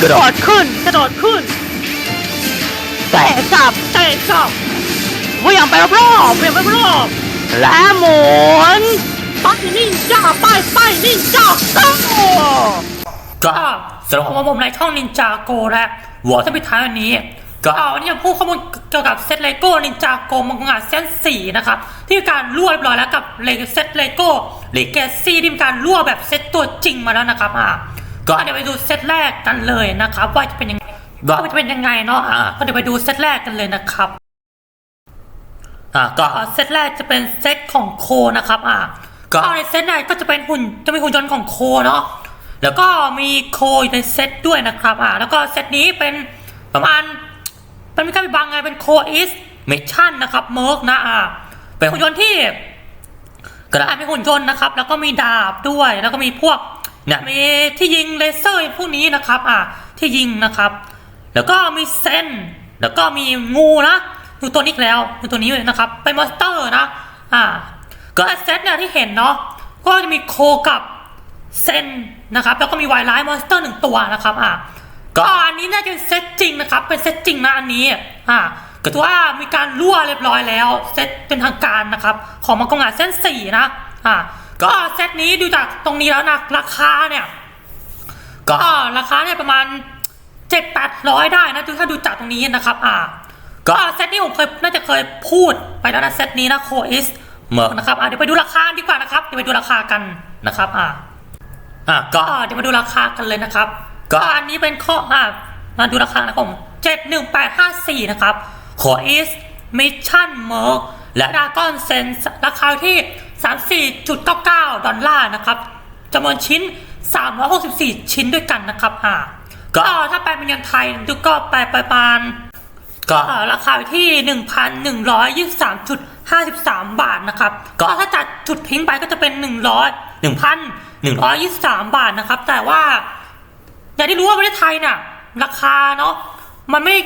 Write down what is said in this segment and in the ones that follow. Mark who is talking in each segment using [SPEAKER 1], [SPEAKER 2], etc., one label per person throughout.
[SPEAKER 1] กระโดดขึ้นกระโดดขึ้นเตะจับเตะจับเหวิ่ยงไปรอบๆเหวิ่ยงไปรอบๆและหมุนไปนินจาไปไปนินจาโต้
[SPEAKER 2] ก็
[SPEAKER 3] ก็
[SPEAKER 2] สำหรับ
[SPEAKER 3] ผมมาผมในช่องนินจาโกและ
[SPEAKER 2] วอร์
[SPEAKER 3] ถ้าไปท้ายวันนี้
[SPEAKER 2] ก็
[SPEAKER 3] ก็วันนี้จะพูดข้อมูลเกี่ยวกับเซตเลโก้นินจาโกมังงะเซตสี่นะครับที่มีการรั่วเรียบร้อยแล้วกับเลเซตเลโก้เลเกซี่ที่มีการรั่วแบบเซตตัวจริงมาแล้วนะครับอะ
[SPEAKER 2] ก็
[SPEAKER 3] ก็เดี๋ยวไปดูเซตแรกกันเลยนะครับว่าจะเป็นยังไง
[SPEAKER 2] ก็
[SPEAKER 3] ว่าจะเป็นยังไงเนาะ
[SPEAKER 2] อ่า
[SPEAKER 3] ก็เดี๋ยวไปดูเซตแรกกันเลยนะครับ
[SPEAKER 2] อ่าก็
[SPEAKER 3] อ่าเซตแรกจะเป็นเซตของโคนะครับอะ
[SPEAKER 2] ก็
[SPEAKER 3] ก็ในเซตแรกก็จะเป็นหุ่นจะมีหุ่นยนต์ของโคเนาะแล้วก็มีโคอยู่ในเซตด้วยนะครับอ่าแล้วก็เซตนี้เป็นประมาณเป็นไม่กล้าไปบังไงเป็นโคอิสมิชชั่นนะครับเมิร์กนะอ่าเป็นหุ่นยนต์ที่
[SPEAKER 2] กระ
[SPEAKER 3] อ่ามีหุ่นยนต์นะครับ แล้วก็มีดาบด้วย แล้วก็มีพวก
[SPEAKER 2] เนี่ย
[SPEAKER 3] มีที่ยิงเลเซอร์พวกนี้นะครับอ่าที่ยิงนะครับ แล้วก็มีเซนแล้วก็มีงูนะอยู่ตัวนี้อีกแล้วอยู่ตัวนี้เลยนะครับเป็นมอนสเตอร์นะอ่าก็เซตเนี่ยที่เห็นเนาะก็จะมีโคกับเซนนะครับ แล้วก็มีไวไลท์มอนสเตอร์หนึ่งตัวนะครับอ่าก็อันนี้น่าจะเป็นเซตจริงนะครับ เป็นเซตจริงนะอันนี้อ่าก็ถือว่ามีการรั่วเรียบร้อยแล้วเซตเป็นทางการนะครับ ของมังกรงาเส้นสี่นะอ่า ก็เซตนี้ดูจากตรงนี้แล้วนะราคาเนี่ย
[SPEAKER 2] ก็
[SPEAKER 3] ก็ราคาเนี่ยประมาณเจ็ดแปดร้อยได้นะถ้าดูจากตรงนี้นะครับ อ่า
[SPEAKER 2] ก็
[SPEAKER 3] ก็เซตนี้ผมเคยน่าจะเคยพูดไปแล้วนะเซตนี้นะโคอิส
[SPEAKER 2] เมื่อ
[SPEAKER 3] นะครับอ่าเดี๋ยวไปดูราคาดีกว่านะครับเดี๋ยวไปดูราคากันนะครับ อ่า
[SPEAKER 2] อ่าก็
[SPEAKER 3] ก็เดี๋ยวมาดูราคากันเลยนะครับ
[SPEAKER 2] ก็
[SPEAKER 3] ก็อันนี้เป็นข้ออ่ามาดูราคานะครับผมเจ็ดหนึ่งแปดห้าสี่นะครับโคอิสมิชชั่นเมอร์และดากอนเซนราคาที่ สามสี่จุดเก้าเก้าดอลลาร์นะครับจำนวนชิ้นสามร้อยหกสิบสี่ชิ้นด้วยกันนะครับอ่าก็ถ้าแปลเป็นเงินไทยดูก็แปลประมาณ
[SPEAKER 2] ก็
[SPEAKER 3] เอ่อราคาอยู่ที่ 1,123.53 บาทนะครับ
[SPEAKER 2] ก็
[SPEAKER 3] ก็ถ้าจัดจุดทิ้งไปก็จะเป็น 100 1,123 บาทนะครับ แต่ว่าอย่างที่รู้ว่าประเทศไทยเนี่ยราคาเนาะมันไม่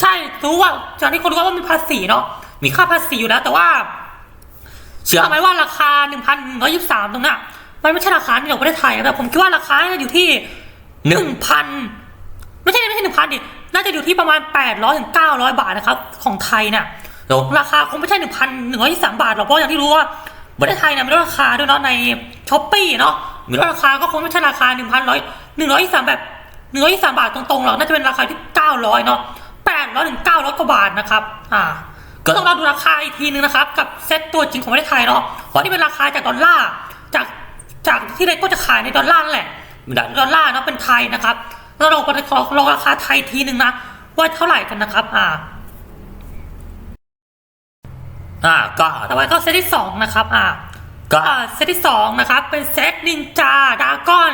[SPEAKER 3] ใช่รู้ว่าอย่างที่คนรู้ว่ามีภาษีเนาะมีค่าภาษีอยู่แล้วแต่ว่า
[SPEAKER 2] เชื่อ
[SPEAKER 3] ทำไมว่าราคา1,123ตรงเนี้ยมันไม่ใช่ราคาที่ของประเทศไทยนะแต่ผมคิดว่าราคาน่าจะอยู่ที่
[SPEAKER 2] หนึ่ง
[SPEAKER 3] 1,000ไม่ใช่ไม่ใช่1,000ดิน่าจะอยู่ที่ประมาณ800ถึง900บาทนะครับ ของไทยเนี่ย
[SPEAKER 2] โอ้
[SPEAKER 3] ราคาคงไม่ใช่1,123บาทหรอกเพราะอย่างที่รู้ว่าประเทศไทยเนี่ยมีลดราคาด้วยเนาะในช้อปปี้เนาะมีลดราคาก็คงไม่ใช่ราคา1,100 123แบบ123บาทตรงๆหรอกน่าจะเป็นราคาที่900เนาะ800ถึง900กว่าบาทนะครับ อ่า ก็ต้องรอดูราคาอีกทีนึงนะครับ กับเซ็ตตัวจริงของประเทศไทยเนาะเพราะที่เป็นราคาจากดอลลาร์จากจากที่เลโก้จะขายในดอลลาร์นั่นแหละ
[SPEAKER 2] ไม่ได้
[SPEAKER 3] ดอลลาร์เนาะเป็นไทยนะครับแล้วเราก็ลองราคาไทยทีนึงนะว่าเท่าไหร่กันนะครับ อ่า
[SPEAKER 2] อ่าก็
[SPEAKER 3] ต่อไปก็เซตที่สองนะครับ อ่า
[SPEAKER 2] ก็
[SPEAKER 3] อ่าเซตที่สองนะครับ เป็นเซตนินจาดากอน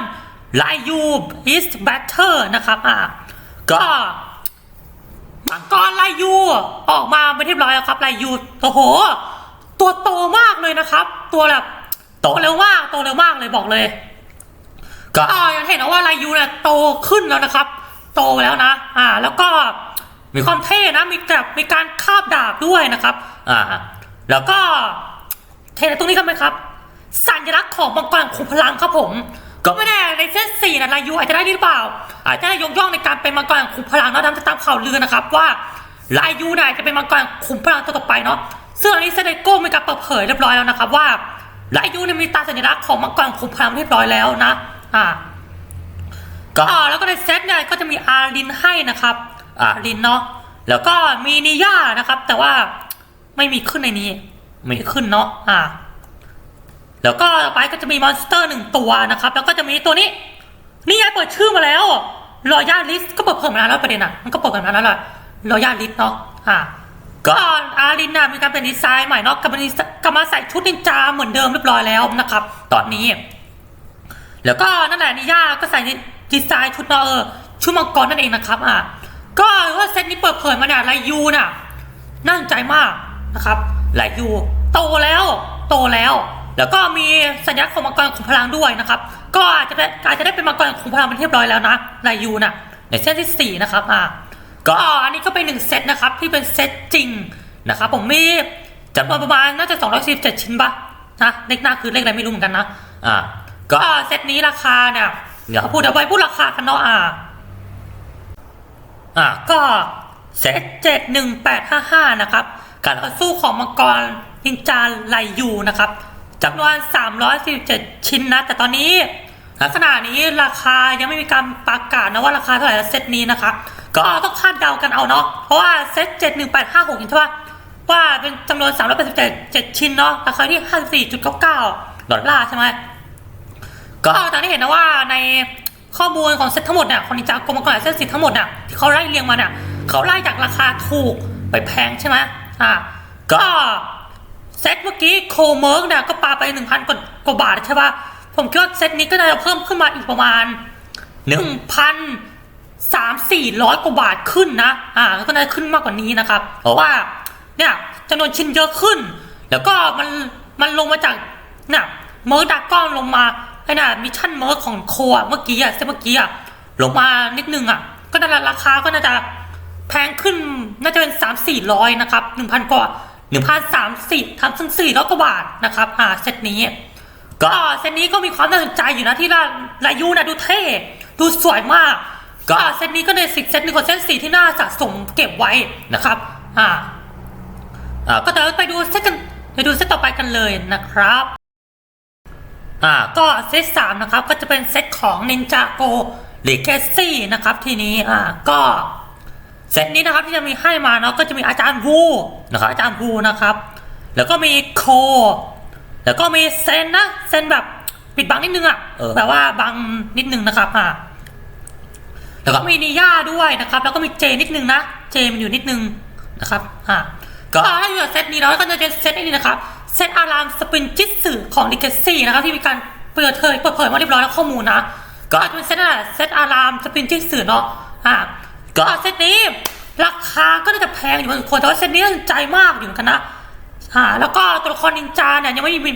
[SPEAKER 3] ไลยูบิสแบทเทอร์นะครับ อ่า
[SPEAKER 2] ก็
[SPEAKER 3] ก็ มังกรไลยู ออกมาเป็นที่เรียบร้อยแล้วครับไลยูโอ้โห ตัวโตมากเลยนะครับ ตัวแบบโตเร็วมากโตเร็วมากเลยบอกเลย
[SPEAKER 2] ก็
[SPEAKER 3] อ่ายังเห็นนะว่าลายูเนี่ยโตขึ้นแล้วนะครับ โตแล้วนะ อ่า แล้วก็
[SPEAKER 2] มี
[SPEAKER 3] มีความเท่นะมีแบบมีการคาบดาบด้วยนะครับ
[SPEAKER 2] อ่า
[SPEAKER 3] แล้วก็เห็นตรงนี้กันไหมครับ สัญลักษณ์ของมังกรขุมพลังครับผม
[SPEAKER 2] ก็
[SPEAKER 3] ก็ไม่แน่ในเซตสี่นะลายูอาจจะได้หรือเปล่า อาจจะได้ยกย่องในการเป็นมังกรขุมพลังเนาะตามตามข่าวลือนะครับว่าลายูเนี่ยจะเป็นมังกรขุมพลังตัวต่อไปเนาะซึ่งอันนี้เซเดโก้มีการเปิดเผยเรียบร้อยแล้วนะครับว่าลายูเนี่ยมีตราสัญลักษณ์ของมังกรขุมพลังเรียบร้อยแล้วนะอ่า
[SPEAKER 2] ก็
[SPEAKER 3] อ่าแล้วก็ในเซตเนี่ยก็จะมีอารินให้นะครับ
[SPEAKER 2] อ่า
[SPEAKER 3] รินเนาะแล้วก็มีนิย่านะครับ แต่ว่าไม่มีขึ้นในนี้
[SPEAKER 2] ไม่
[SPEAKER 3] ไม่ขึ้นเนาะอ่า แล้วก็ต่อไปก็จะมีมอนสเตอร์หนึ่งตัวนะครับ แล้วก็จะมีตัวนี้ นี่ไงเปิดชื่อมาแล้วรอย่าลิสก็เปิดเผยมานาแล้วประเด็นอะ มันก็เปิดมานาแล้วแหละรอย่าลิสเนาะอ่า
[SPEAKER 2] ก็
[SPEAKER 3] อารินน่ะมีการเป็นดีไซน์ใหม่เนาะกลับมาดีกลับมาใส่ชุดนินจาเหมือนเดิมเรียบร้อยแล้วนะครับ ตอนนี้ แล้วก็นั่นแหละนิย่าก็ใส่ดีไซน์ชุดเนาะเออชุดมังกรนั่นเองนะครับอะก็ว่าเซตนี้เปิดเผยมาเนี่ยลายยูน่ะน่าสนใจมากนะครับลายยูโตแล้ว โตแล้ว แล้วก็มีสัญลักษณ์ของมังกรขุมพลังด้วยนะครับ ก็อาจจะเป็นอาจจะได้เป็นมังกรขุมพลังเป็นที่เรียบร้อยแล้วนะลายยูน่ะในเซตที่สี่นะครับอะ
[SPEAKER 2] ก็
[SPEAKER 3] อันนี้ก็เป็นหนึ่งเซตนะครับที่เป็นเซตจริงนะครับผมมีจำนวนประมาณน่าจะ247ชิ้นปะนะเลขหน้าคือเลขอะไรไม่รู้เหมือนกันนะ
[SPEAKER 2] อ่าก็
[SPEAKER 3] เซตนี้ราคาเนี่ย
[SPEAKER 2] เดี๋ยว
[SPEAKER 3] พูดเดี๋ยวไปพูดราคากันเนาะอ่า
[SPEAKER 2] อ่า
[SPEAKER 3] ก็เซตเจ็ดหนึ่งแปดห้าห้านะครับ
[SPEAKER 2] การ
[SPEAKER 3] ต่อสู้ของมังกรนินจาไลยูนะครับ จำนวนสามร้อยสิบเจ็ดชิ้นนะ แต่ตอนนี้ขณะนี้ราคายังไม่มีการประกาศนะว่าราคาเท่าไหร่ละเซตนี้นะครับก็ต้องคาดเดากันเอาเนาะเพราะว่าเซตเจ็ดหนึ่งแปดห้าหกเห็นใช่ปะว่าเป็นจำนวนสามร้อยแปดสิบเจ็ดเจ็ดชิ้นเนาะราคาที่ห้าสี่จุดเก้าเก้าดอลลาร์ใช่ไหม
[SPEAKER 2] ก็
[SPEAKER 3] ก็ตอนนี้เห็นนะว่าในข้อมูลของเซตทั้งหมดเนี่ยของนินจากรมมังกรเซตสิทธิ์ทั้งหมดเนี่ยที่เขาไล่เรียงมาเนี่ยเขาไล่จากราคาถูกไปแพงใช่ไหมอ่า
[SPEAKER 2] ก็
[SPEAKER 3] ก็ เซตเมื่อกี้โคเมิร์กเนี่ยก็ปาไปหนึ่งพันกว่ากว่าบาทใช่ป่ะผมคิดว่าเซตนี้ก็น่าจะเพิ่มขึ้นมาอีกประมาณ
[SPEAKER 2] หนึ่ง
[SPEAKER 3] พันสามสี่ร้อยกว่าบาทขึ้นนะ อ่า ก็น่าจะขึ้นมากกว่านี้นะครับ เพราะว่าเนี่ยจำนวนชิ้นเยอะขึ้น แล้วก็มันมันลงมาจากเนี่ยเมิร์กดากอนลงมาไอ้น่ะมิชชั่นเมิร์กของโคอะเมื่อกี้อะเซตเมื่อกี้อะลงมานิดนึงอะก็น่าจะราคาก็น่าจะแพงขึ้นน่าจะเป็นสามสี่ร้อยนะครับหนึ่งพันกว่า หนึ่งพันสามสิบทำถึงสี่ร้อยกว่าบาทนะครับอ่าเซตนี้
[SPEAKER 2] ก็
[SPEAKER 3] ก็เซตนี้ก็มีความน่าสนใจอยู่นะที่ลาลายูนะดูเท่ดูสวยมาก
[SPEAKER 2] ก็
[SPEAKER 3] ก็เซตนี้ก็ในสิเซตหนึ่งของเซตสี่ที่น่าสะสมเก็บไว้นะครับอ่า
[SPEAKER 2] อ่า
[SPEAKER 3] ก็เดี๋ยวไปดูเซตกันไปดูเซตต่อไปกันเลยนะครับ
[SPEAKER 2] อ่า
[SPEAKER 3] ก็เซตสามนะครับก็จะเป็นเซตของ Ninja Go
[SPEAKER 2] ลีก
[SPEAKER 3] เคซี่นะครับทีนี้อ่าก็ เซตนี้นะครับที่จะมีให้มาเนาะก็จะมีอาจารย์วู
[SPEAKER 2] นะครับ
[SPEAKER 3] อาจารย์วูนะครับ แล้วก็มีโค แล้วก็มีเซนนะเซนแบบปิดบังนิดนึงอะ
[SPEAKER 2] เออ
[SPEAKER 3] แบบว่าบังนิดนึงนะครับอ่า
[SPEAKER 2] แล้วก็
[SPEAKER 3] ก็มีนิย่าด้วยนะครับ แล้วก็มีเจนิดนึงนะเจมันอยู่นิดนึงนะครับอ่า
[SPEAKER 2] ก็
[SPEAKER 3] ก็ถ้าอยู่กับเซตนี้เนาะก็จะเป็นเซตนี้นะครับเซตอารามสปินจิตสึของดิเกซี่นะครับที่มีการเปิดเผยเปิดเผยมาเรียบร้อยแล้วข้อมูลนะ
[SPEAKER 2] ก็
[SPEAKER 3] ก็จะเป็นเซตนั่นแหละเซตอารามสปินจิตสึเนาะอ่า
[SPEAKER 2] ก็
[SPEAKER 3] เซตนี้ ราคาก็น่าจะแพงอยู่พอสมควรแต่ว่าเซตนี้น่าสนใจมากอยู่เหมือนกันนะอ่าแล้วก็ตัวละครนินจาเนี่ยยังไม่มี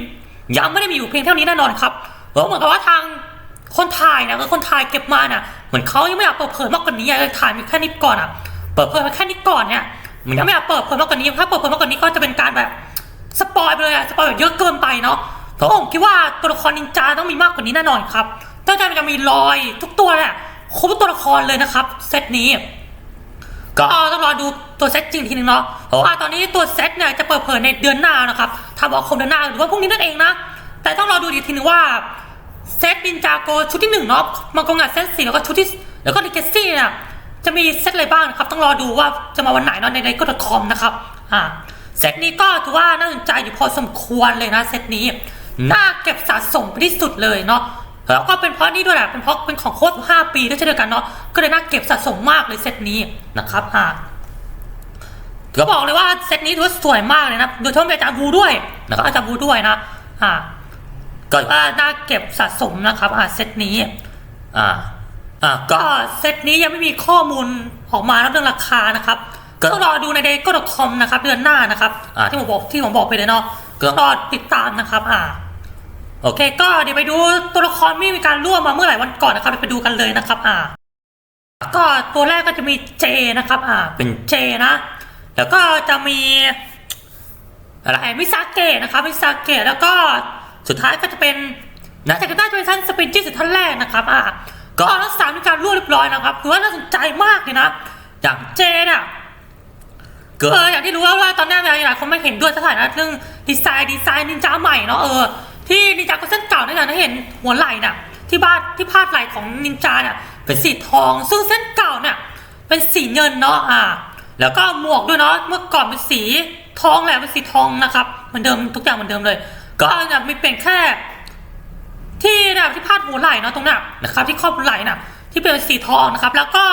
[SPEAKER 3] ยังไม่ได้มีอยู่เพียงเท่านี้แน่นอนครับเพราะเหมือนกับว่าทางคนถ่ายนี่ยคือคนถ่ายเก็บมาเนี่ยเหมือนเขายังไม่อยากเปิดเผยมากกว่านี้อยากจะถ่ายมีแค่นี้ก่อนอะเปิดเผยมาแค่นี้ก่อนเนี่ย
[SPEAKER 2] มัน
[SPEAKER 3] ยังไม่อยากเปิดเผยมากกว่านี้ถ้าเปิดเผยมากกว่านี้ก็จะเป็นการแบบสปอยไปเลยอะสปอยแบบเยอะเกินไปเนาะเพราะผมคิดว่าตัวละครนินจาต้องมีมากกว่านี้แน่นอนครับตั้งใจมันจะมีรอยทุกตัวแหละ ครบทุกตัวละครเลยนะครับ เซตนี้
[SPEAKER 2] ก็
[SPEAKER 3] ก็ต้องรอดูตัวเซตจริงทีนึงเนาะเพราะว่าตอนนี้ตัวเซตเนี่ยจะเปิดเผยในเดือนหน้านะครับทำเอาคมเดือนหน้าหรือว่าพรุ่งนี้นั่นเองนะ แต่ต้องรอดูอีกทีนึงว่าเซตดินจาโกชุดที่หนึ่งเนาะมังกรงัดเซตสี่แล้วก็ชุดที่ แล้วก็ดิเกซี่เนี่ยจะมีเซตอะไรบ้างนะครับ ต้องรอดูว่าจะมาวันไหนเนาะในในก็ดคอมนะครับอ่าเซตนี้ก็ถือว่าน่าสนใจอยู่พอสมควรเลยนะเซตนี้น่าเก็บสะสมไปที่สุดเลยเนาะ แล้วก็เป็นเพราะนี่ด้วยแหละเป็นเพราะเป็นของโค้ดห้าปีด้วยเช่นเดียวกันเนาะก็เลยน่าเก็บสะสมมากเลยเซตนี้นะครับอ่า
[SPEAKER 2] ก็
[SPEAKER 3] ก็บอกเลยว่าเซตนี้ถือว่าสวยมากเลยนะโดยเฉพาะมีอาจารย์บูด้วย
[SPEAKER 2] นะครับ
[SPEAKER 3] อาจารย์บูด้วยนะอ่า
[SPEAKER 2] ก็
[SPEAKER 3] ก็น่าเก็บสะสมนะครับอ่าเซตนี้
[SPEAKER 2] อ่าอ่าก็
[SPEAKER 3] ก็เซตนี้ยังไม่มีข้อมูลออกมาแล้วเรื่องราคานะครับ
[SPEAKER 2] ก็
[SPEAKER 3] ต้องรอดูในเดก็ดคอมนะครับเดือนหน้านะครับ
[SPEAKER 2] อ่า
[SPEAKER 3] ที่ผมบอกที่ผมบอกไปเลยเนาะ
[SPEAKER 2] ก็
[SPEAKER 3] รอติดตามนะครับอ่า
[SPEAKER 2] โอ
[SPEAKER 3] โอ
[SPEAKER 2] เค
[SPEAKER 3] เค ก็เดี๋ยวไปดูตัวละครที่มีการร่วมมาเมื่อหลายวันก่อนนะครับเดี๋ยวไปดูกันเลยนะครับ อ่า ก็ตัวแรกก็จะมีเจนะครับ อ่า เป็นเจนะ แล้วก็จะมีอะไรมิซาเกะนะครับมิซาเกะแล้วก็สุดท้ายก็จะเป็น
[SPEAKER 2] นะ
[SPEAKER 3] แต่ก็น่าจะเป็นท่านสปินจี้สุดท่านแรกนะครับอ่า
[SPEAKER 2] ก็
[SPEAKER 3] ก็ทั้งสามมีการร่วมเรียบร้อยนะครับถือว่าน่าสนใจมากเลยนะ
[SPEAKER 2] อย่าง
[SPEAKER 3] เจเนี่ย
[SPEAKER 2] เกิ
[SPEAKER 3] เอออย่างที่รู้ว่าว่าตอนแรกหลายคนไม่เห็นด้วยสถานะเรื่องดีไซน์ดีไซน์นินจาใหม่เนาะเออ ที่นินจาก็เส้นเก่าเนี่ยนะเห็นหัวไหล่น่ะ ที่บ้านที่พาดไหล่ของนินจาเนี่ยเป็นสีทอง ซึ่งเส้นเก่าเนี่ยเป็นสีเงินเนาะอ่า แล้วก็หมวกด้วยเนาะเมื่อก่อนเป็นสีทองแหละเป็นสีทองนะครับเหมือนเดิมทุกอย่างเหมือนเดิมเลย ก็เนี่ยมีเปลี่ยนแค่ ที่เนี่ยที่พาดหัวไหล่เนาะตรงเนี้ยนะครับ ที่ครอบหัวไหล่น่ะ ที่เป็นสีทองนะครับ แล้วก็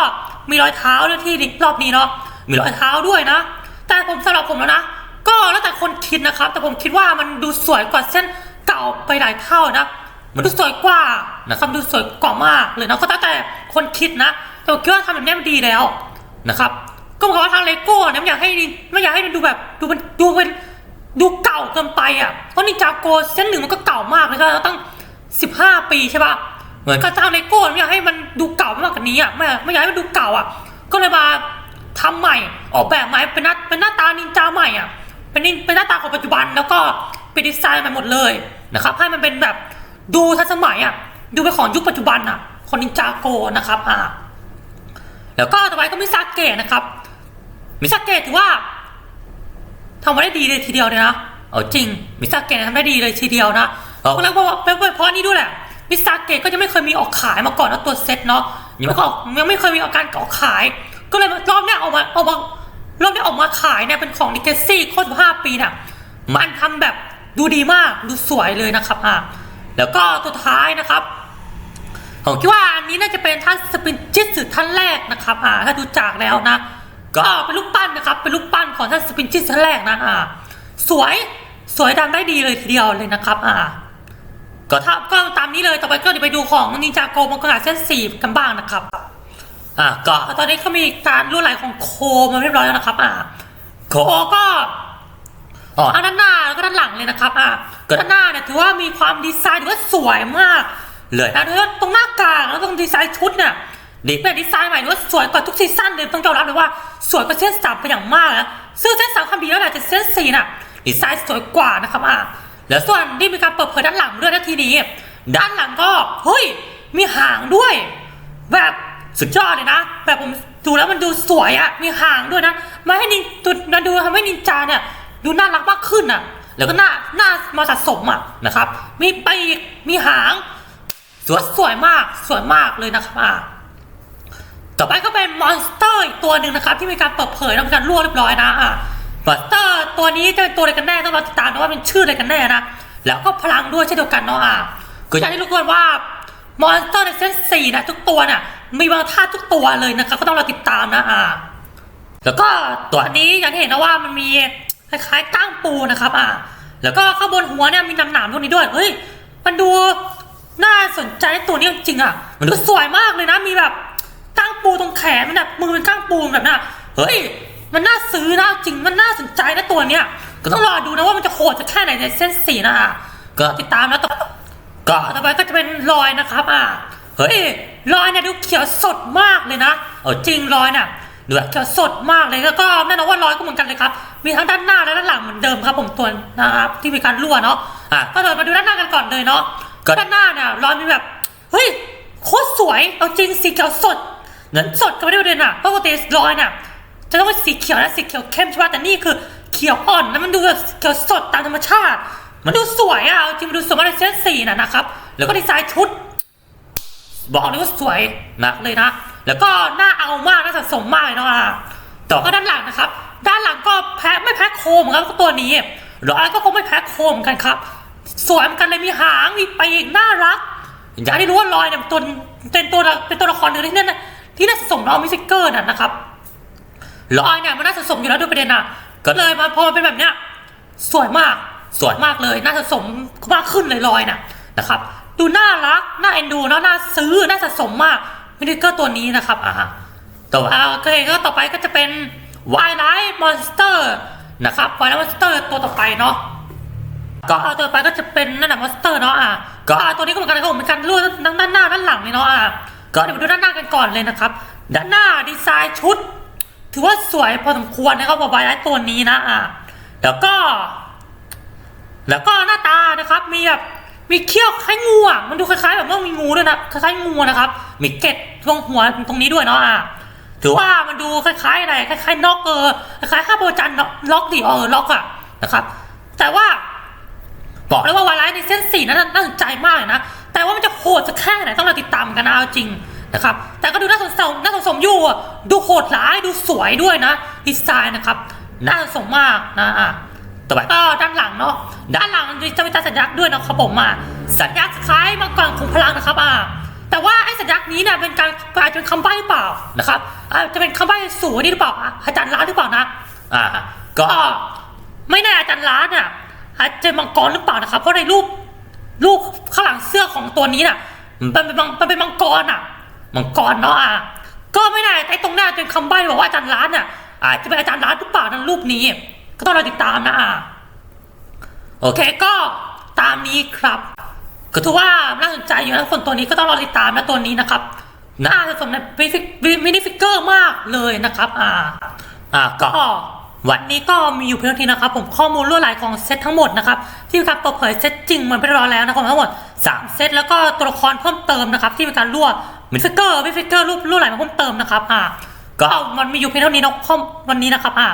[SPEAKER 3] มีรอยเท้าด้วยที่รอบนี้เนาะมีรอยเท้าด้วยนะ แต่ผมสำหรับผมแล้วนะก็แล้วแต่คนคิดนะครับ แต่ผมคิดว่ามันดูสวยกว่าเส้น เก่าไปหลายเท่านะ มันดูสวยกว่านะครับดูสวยกว่ามากเลยนะก็แล้วแต่คนคิดนะแต่ผมคิดว่าทำแบบนี้มันดีแล้วนะครับก็เหมือนกับว่าทางเลโก้เนี่ยไม่อยากให้ไม่อยากให้มันดูแบบดูมันดูเป็นดูเก่าเกินไปอะเพราะนินจาโกเส้นหนึ่งมันก็เก่ามากเลยก็ตั้งสิบห้าปีใช่ป่ะ
[SPEAKER 2] เหมือน
[SPEAKER 3] ก็ทางเลโก้ไม่อยากให้มันดูเก่ามากกว่านี้อะไม่ไม่อยากให้มันดูเก่าอะ ก็เลยมาทำใหม่ออกแบบใหม่เป็นหน้าเป็นหน้าตานินจาใหม่อะเป็นนินเป็นหน้าตาของปัจจุบันแล้วก็ เป็นดีไซน์ใหม่หมดเลยนะครับ ให้มันเป็นแบบดูทันสมัยอะดูเป็นของยุคปัจจุบันอะของนินจาโกนะครับอ่าแล้วก็ต่อไปก็มิซาเกะนะครับ มิซาเกะถือว่าทำมาได้ดีเลยทีเดียวเลยนะเอาจริง มิซาเกะทำได้ดีเลยทีเดียวนะ
[SPEAKER 2] เอา
[SPEAKER 3] แล้วเพราะว่าเพราะนี้ด้วยแหละมิซาเกะก็จะไม่เคยมีออกขายมาก่อนนะตัวเซ็ตเนาะยังไม่ออกยังไม่เคยมีอาการออกขาย ก็เลยรอบเนี้ยออกมาออกมารอบเนี้ยออกมาขายเนี่ยเป็นของนิกเกซี่โคตร5ปีน่ะมันทำแบบ ดูดีมากดูสวยเลยนะครับอะแล้วก็ตัวท้ายนะครับผมคิดว่าอันนี้น่าจะเป็นท่านสปินจิตสึท่านแรกนะครับอ่าถ้าดูจากแล้วนะ ก็เป็นลูกปั้นนะครับ เป็นลูกปั้นของท่านสปินจิตท่านแรกนะอ่าสวยสวยดำได้ดีเลยทีเดียวเลยนะครับอ่าก็ถ้าก็ตามนี้เลยต่อไปก็เดี๋ยวไปดูของนินจาโกมังกรเส้นสีกันบ้างนะครับ
[SPEAKER 2] อะก็
[SPEAKER 3] อ่าตอนนี้เขามีการรั่วไหลของโคมาเรียบร้อยแล้วนะครับอ่า
[SPEAKER 2] โค
[SPEAKER 3] โค ก็
[SPEAKER 2] อ๋อ
[SPEAKER 3] เอาด้านหน้าแล้วก็ด้านหลังเลยนะครับอ่า
[SPEAKER 2] ก็
[SPEAKER 3] ด้านหน้าเนี่ยถือว่ามีความดีไซน์ถือว่าสวยมาก
[SPEAKER 2] เลย
[SPEAKER 3] นะถือว่าตรงหน้ากากแล้วตรงดีไซน์ชุดเนี่ย
[SPEAKER 2] ดี
[SPEAKER 3] เป็นดีไซน์ใหม่ถือว่าสวยกว่าทุกซีซั่นเลยต้องยอมรับเลยว่าสวยกว่าเส้นสามเป็นอย่างมากนะซึ่งเส้นสามความดีแล้วแหละแต่เส้นสี่น่ะดีไซน์สวยกว่านะครับอะ
[SPEAKER 2] แล้ว
[SPEAKER 3] ส่วนที่มีการเปิดเผยด้านหลังด้วยนะทีนี้ด้านหลังก็เฮ้ยมีหางด้วย แบบสุดยอดเลยนะ แบบผมดูแล้วมันดูสวยอะมีหางด้วยนะมาให้นินตุนะดูทำให้นินจาเนี่ย ดูน่ารักมากขึ้นอะแล้วก็น่าน่ามาสะสมอะนะครับ มีปีกมีหาง
[SPEAKER 2] สวย
[SPEAKER 3] สวยมากสวยมากเลยนะครับอะต่อไปก็เป็นมอนสเตอร์อีกตัวหนึ่งนะครับ ที่มีการเปิดเผยแล้วมีการรั่วเรียบร้อยนะอะ
[SPEAKER 2] มา
[SPEAKER 3] เตอร์ตัวนี้จะเป็นตัวอะไรกันแน่ต้องรอติดตามนะว่าเป็นชื่ออะไรกันแน่นะแล้วก็พลังด้วยเช่นเดียวกันเนาะอะ
[SPEAKER 2] ก็
[SPEAKER 3] อยากให้รู้กันว่ามอนสเตอร์ในเซนสี่นะทุกตัวน่ะมีบางท่าทุกตัวเลยนะครับก็ต้องรอติดตามนะอะแล้วก็ตัวนี้อย่างที่เห็นนะว่ามันมี คล้ายๆก้างปูนะครับอะแล้วก็ข้างบนหัวเนี่ยมีน้ำหนามพวกนี้ด้วยเฮ้ยมันดูน่าสนใจในตัวนี้จริงๆอะ
[SPEAKER 2] มันดู
[SPEAKER 3] มันสวยมากเลยนะมีแบบก้างปูตรงแขนมันแบบมือเป็นก้างปูแบบน่ะเฮ้ยมันน่าซื้อนะจริงมันน่าสนใจนะตัวเนี้ยก็ต้องรอดูนะว่ามันจะโหดจะแค่ไหนในเส้นสี่นะอะ
[SPEAKER 2] ก็
[SPEAKER 3] ติดตามนะต่อ
[SPEAKER 2] ก็
[SPEAKER 3] ต่อไปก็จะเป็นรอยนะครับอะ
[SPEAKER 2] เฮ้ย
[SPEAKER 3] รอยเนี่ยดูเขียวสดมากเลยนะ
[SPEAKER 2] เอา
[SPEAKER 3] จริงรอยเนี่ย
[SPEAKER 2] ด้วย
[SPEAKER 3] เขียวสดมากเลยแล้วก็แน่นอนว่ารอยก็เหมือนกันเลยครับ มีทั้งด้านหน้าและด้านหลังเหมือนเดิมครับผมตัวนะครับที่มีการรั่วเนาะ
[SPEAKER 2] อะ
[SPEAKER 3] ก็เดินมาดูด้านหน้ากันก่อนเลยเนาะ
[SPEAKER 2] ก็
[SPEAKER 3] ด้านหน้าเนี่ยรอยมีแบบเฮ้ยโคตรสวยเอาจริงสีเขียวสด
[SPEAKER 2] นั้น
[SPEAKER 3] สดก็ไม่ได้ประเด็นอะปกติรอยเนี่ยจะต้องเป็นสีเขียวนะสีเขียวเข้มใช่ป่ะแต่นี่คือเขียวอ่อนแล้วมันดูแบบเขียวสดตามธรรมชาติ มันดูสวยอะเอาจริงมันดูสวยมากในเส้นสีน่ะนะครับ แล้วก็ดีไซน์ชุด บอกเลยว่าสวย
[SPEAKER 2] นะ
[SPEAKER 3] เลยนะแล้วก็น่าเอามากน่าสะสมมากเลยเนาะอะต่อก็ด้านหลังนะครับ ด้านหลังก็แพ้ไม่แพ้โคมครับตัวนี้รอยก็คงไม่แพ้โคมกันครับ สวยเหมือนกันเลยมีหางมีปีกน่ารัก อยากให้รู้ว่ารอยเนี่ยเป็นตัวเป็นตัวละเป็นตัวละครหนึ่งที่น่าที่น่าสะสมเรามิสเกอร์น่ะนะครับรอยเนี่ยมันน่าสะสมอยู่แล้วด้วยประเด็นอะก็เลยมาพอมันเป็นแบบเนี้ยสวยมาก
[SPEAKER 2] สวย
[SPEAKER 3] มากเลยน่าสะสมมากขึ้นเลยรอยน่ะนะครับ ดูน่ารักน่าเอ็นดูแล้วน่าซื้อน่าสะสมมาก มิสเกอร์ตัวนี้นะครับอ่า
[SPEAKER 2] ต่อไป
[SPEAKER 3] อ่าโอเคก็ต่อไปก็จะเป็นวายไลท์มอนสเตอร์นะครับวายไลท์มอนสเตอร์ตัวต่อไปเนาะ
[SPEAKER 2] ก็
[SPEAKER 3] อ่าตัวต่อไปก็จะเป็นนั่นแหละมอนสเตอร์เนาะอะ
[SPEAKER 2] ก็
[SPEAKER 3] อ่าตัวนี้ก็เหมือนกันนะครับผมเป็นการรั่วทั้งด้านหน้าด้านหลังเลยเนาะอะ
[SPEAKER 2] ก็
[SPEAKER 3] ก็เดี๋ยวมาดูด้านหน้ากันก่อนเลยนะครับ ด้านหน้าดีไซน์ชุด ถือว่าสวยพอสมควรนะครับวายไลท์ตัวนี้นะอะแล้วก็ แล้วก็หน้าตานะครับมีแบบ มีเขี้ยวคล้ายงูอะมันดูคล้ายๆแบบว่ามีงูด้วยนะคล้ายๆงูนะครับมีเกล็ดตรงหัวตรงนี้ด้วยเนาะอะถือว่ามันดูคล้ายๆอะไรคล้ายๆน็อกเออคล้ายๆข้าโบจันล็อกดิเออล็อกอะนะครับ แต่ว่าบอกเลยว่าวายไลท์ในเส้นสีนั้นน่าสนใจมากเลยนะแต่ว่ามันจะโหดจะแค่ไหนต้องเราติดตามกันนะเอาจริงนะครับ แต่ก็ดูน่าสนใจน่าสนสมอยู่อะดูโหดร้ายดูสวยด้วยนะดีไซน์นะครับน่าสนสมมากนะอะ
[SPEAKER 2] ต่อไป
[SPEAKER 3] ก็ด้านหลังเนาะด้านหลังจะมีตาสัญลักษณ์ด้วยนะครับผมอะสัญลักษณ์คล้ายมังกรของพลังนะครับอะแต่ว่าไอ้สัญลักษณ์นี้เนี่ยเป็นการกลายเป็นคำใบ้หรือเปล่านะครับอ่าจะเป็นคำใบ้สู่นี่หรือเปล่าอะอาจารย์ร้านหรือเปล่านะ
[SPEAKER 2] อ่าก็
[SPEAKER 3] ก็ไม่แน่อาจารย์ร้านอะอาจจะมังกรหรือเปล่านะครับ เพราะในรูปรูปข้างหลังเสื้อของตัวนี้น่ะ มันเป็นมังมันเป็นมังกรอะ มังกรเนาะอะก็ไม่แน่ไอ้ตรงหน้าเป็นคำใบ้บอกว่าอาจารย์ร้านอะอาจจะเป็นอาจารย์ร้านหรือเปล่านั้นรูปนี้ ก็ต้องรอติดตามนะอะ
[SPEAKER 2] โอ
[SPEAKER 3] โอ
[SPEAKER 2] เค
[SPEAKER 3] เคก็ตามนี้ครับก็ถือว่าน่าสนใจอยู่นะส่วนตัวนี้ก็ต้องรอติดตามนะตัวนี้นะครับน่าจะสมในมินิฟิกเกอร์มากเลยนะครับ อ่า
[SPEAKER 2] อ่าก็
[SPEAKER 3] ก็วันนี้ก็มีอยู่เพียงเท่านี้นะครับผมข้อมูลรั่วไหลของเซตทั้งหมดนะครับที่มีการเปิดเผยเซตจริงเหมือนไปรอยแล้วนะครับทั้งหมด3เซตแล้วก็ตัวละครเพิ่มเติมนะครับ ที่มีการรั่วมิฟิกเกอร์มิฟิกเกอร์รูปรั่วไหลมาเพิ่มเติมนะครับอ่า
[SPEAKER 2] ก็
[SPEAKER 3] ก็มันมีอยู่เพียงเท่านี้เนาะข้อวันนี้นะครับอะ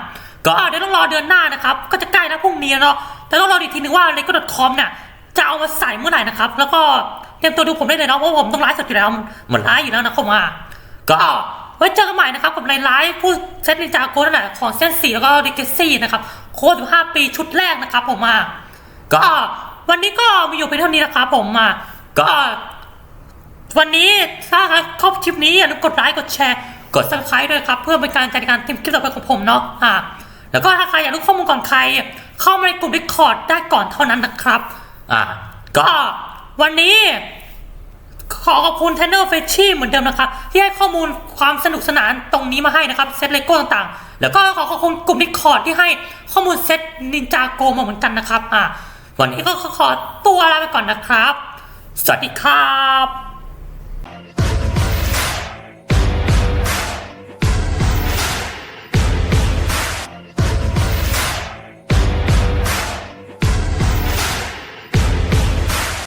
[SPEAKER 2] ก็
[SPEAKER 3] เดี๋ยวต้องรอเดือนหน้านะครับ ก็จะใกล้แล้วพรุ่งนี้เนาะแต่ต้องรออีกทีนึงว่า lego.com เนี่ยจะเอามาใส่เมื่อไหร่นะครับ แล้วก็เตรียมตัวดูผมได้เลยเนาะเพราะผมต้องไลฟ์สดอยู่แล้วมันไลฟ์อยู่แล้วนะครับอะ
[SPEAKER 2] ก็
[SPEAKER 3] ก็ไว้เจอกันใหม่นะครับกับไลน์ไลฟ์ผู้เซตนินจาโค้ดนั่นแหละของเส้นสีแล้วก็ดิเกซี่นะครับโค้ดอยู่5ปีชุดแรกนะครับ ผมมา
[SPEAKER 2] ก็
[SPEAKER 3] ก็วันนี้ก็มีอยู่เพียงเท่านี้นะครับผมมา
[SPEAKER 2] ก็
[SPEAKER 3] วันนี้ถ้าชอบคลิปนี้อย่าลืมกดไลค์กดแชร์
[SPEAKER 2] ก
[SPEAKER 3] ก
[SPEAKER 2] ด
[SPEAKER 3] ด subscribe ด้วยครับ เพื่อเป็นการจัดการทีมคลิปต่อไปของผมเนาะอ่า แล้วก็ถ้าใครอยากรู้ข้อมูลก่อนใคร เข้ามาในกลุ่ม Discord ได้ก่อนเท่านั้นนะครับ
[SPEAKER 2] อ่าก็
[SPEAKER 3] ก็วันนี้ขอขอบคุณเทนเนอร์เฟชชี่เหมือนเดิมนะครับ ที่ให้ข้อมูลความสนุกสนานตรงนี้มาให้นะครับ เซตเลโก้ต่างๆ แล้วก็ขอขอบคุณกลุ่ม Discord ที่ให้ข้อมูลเซตนินจาโกมาเหมือนกันนะครับ อ่า
[SPEAKER 2] วัน
[SPEAKER 3] นี่
[SPEAKER 2] นี้
[SPEAKER 3] ก็ขอตัวลาไปก่อนนะครับ
[SPEAKER 2] สวัส
[SPEAKER 3] สวัส
[SPEAKER 2] ดี
[SPEAKER 3] ดีครับ